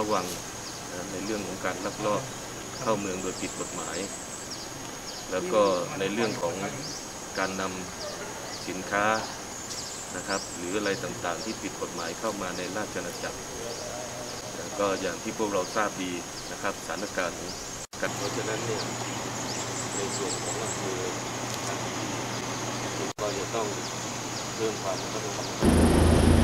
ระวังนะในเรื่องของการลักลอบเข้าเมืองโดยผิดกฎหมาย แล้วก็ในเรื่องของการนำสินค้านะครับ หรืออะไรต่างๆ ที่ผิดกฎหมายเข้ามาในราชอาณาจักรแล้วก็อย่างที่พวกเราทราบดีนะครับสถานการณ์กันเพราะฉะนั้นเนี่ยในส่วนของอำเภอก็จะต้องเพิ่มความระมัดระวัง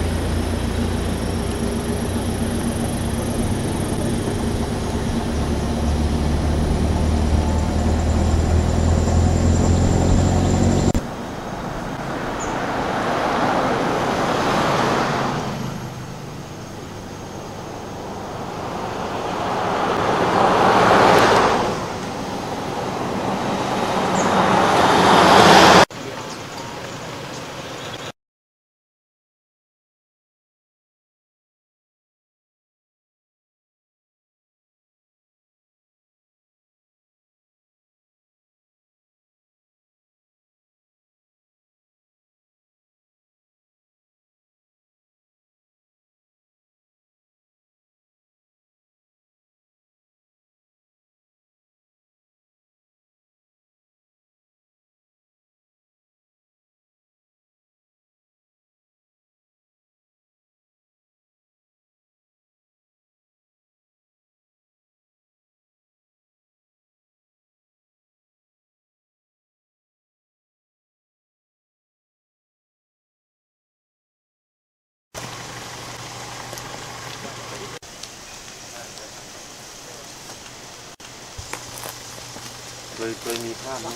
เคยเคยมีภาพไหมโ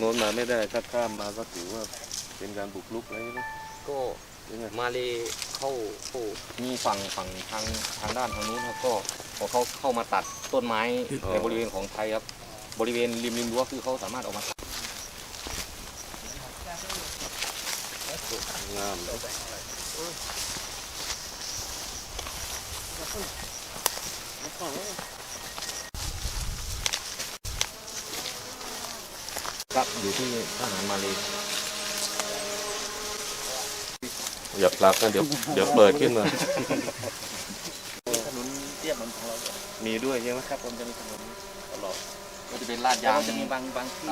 น้นมาไม่ได้ถ้าข้ามมาก็ถือว่าเป็นการบุกรุกอะไรนะก็ยังไงมาเลยเข้าเข้ามีฝั่งฝั่งทางทางด้านทางนู้นครับก็พอเขาเข้ามาตัดต้นไม้ในบริเวณของไทยครับ บริเวณริมริมรั้วคือเขาสามารถออกมาตัดงามครับอยู่ที่ทหารมาเลยอย่าผลักนะเดี๋ยวเดี๋ยวเปิดขึ้นมา ถนนเตี้ยมันของเรา มีด้วยใช่ไหมครับผมจะมีถนนตลอด ก็จะเป็นลาดยาง จะมีบางบางที่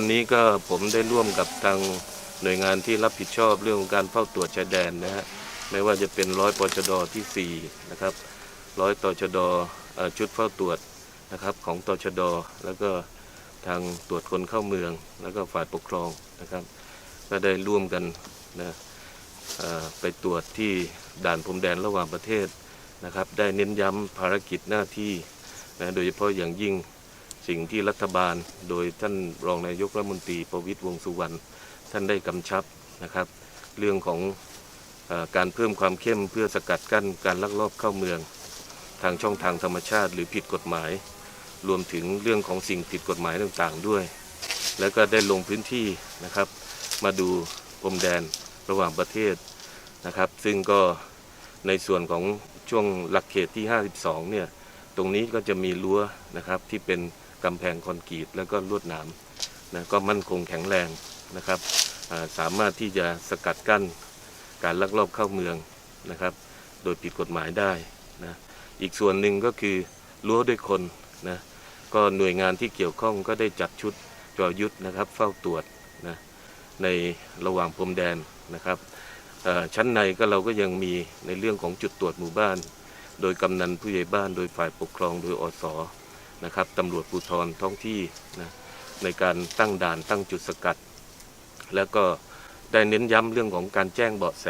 วันนี้ก็ผมได้ร่วมกับทาง หน่วยงานที่รับผิดชอบเรื่องของการเฝ้าตรวจชายแดนนะฮะไม่ว่าจะเป็นร้อยปชดที่4นะครับร้อยตชดเอ่อชุดเฝ้าตรวจนะครับของตชดแล้วก็ทางตรวจคนเข้าเมือง แล้วก็ฝ่ายปกครองนะครับ ก็ได้ร่วมกันนะไปตรวจที่ด่านพรมแดนระหว่างประเทศนะครับ ได้เน้นย้ำภารกิจหน้าที่นะโดยเฉพาะอย่างยิ่งสิ่งที่รัฐบาล โดยท่านรองนายกรัฐมนตรีประวิตรวงสุวรรณ ท่านได้กำชับนะครับ เรื่องของอการเพิ่มความเข้มเพื่อสกัดกั้นการลักลอบเข้าเมือง ทางช่องทางธรรมชาติหรือผิดกฎหมาย รวมถึงเรื่องของสิ่งผิดกฎหมายต่างๆด้วย แล้วก็ได้ลงพื้นที่นะครับ มาดูพรมแดนระหว่างประเทศนะครับ ซึ่งก็ในส่วนของช่วงหลักเขตที่ 52 เนี่ย ตรงนี้ก็จะมีรั้วนะครับที่เป็นกำแพงคอนกรีตแล้วก็ลวดหนามนะก็มั่นคงแข็งแรงนะครับ สามารถที่จะสกัดกั้นการลักลอบเข้าเมืองนะครับ โดยผิดกฎหมายได้นะอีกส่วนหนึ่งก็คือรั้วด้วยคนนะก็หน่วยงานที่เกี่ยวข้องก็ได้จัดชุดจอยุทธนะครับ เฝ้าตรวจนะในระหว่างพรมแดนนะครับชั้นในก็เราก็ยังมีในเรื่องของจุดตรวจหมู่บ้าน โดยกำนันผู้ใหญ่บ้านโดยฝ่ายปกครองโดยอสนะครับตำรวจภูธรท้องที่นะในการตั้งด่านตั้งจุดสกัด แล้วก็ได้เน้นย้ำเรื่องของการแจ้งเบาะแส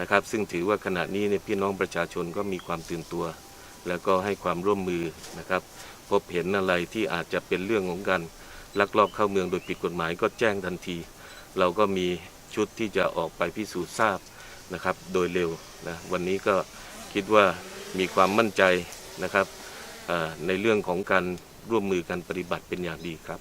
นะครับ ซึ่งถือว่าขณะนี้เนี่ยพี่น้องประชาชนก็มีความตื่นตัว แล้วก็ให้ความร่วมมือนะครับ พบเห็นอะไรที่อาจจะเป็นเรื่องของการลักลอบเข้าเมืองโดยผิดกฎหมายก็แจ้งทันที เราก็มีชุดที่จะออกไปพิสูจน์ทราบนะครับ โดยเร็วนะวันนี้ก็คิดว่ามีความมั่นใจนะครับในเรื่องของการร่วมมือกันปฏิบัติเป็นอย่างดีครับ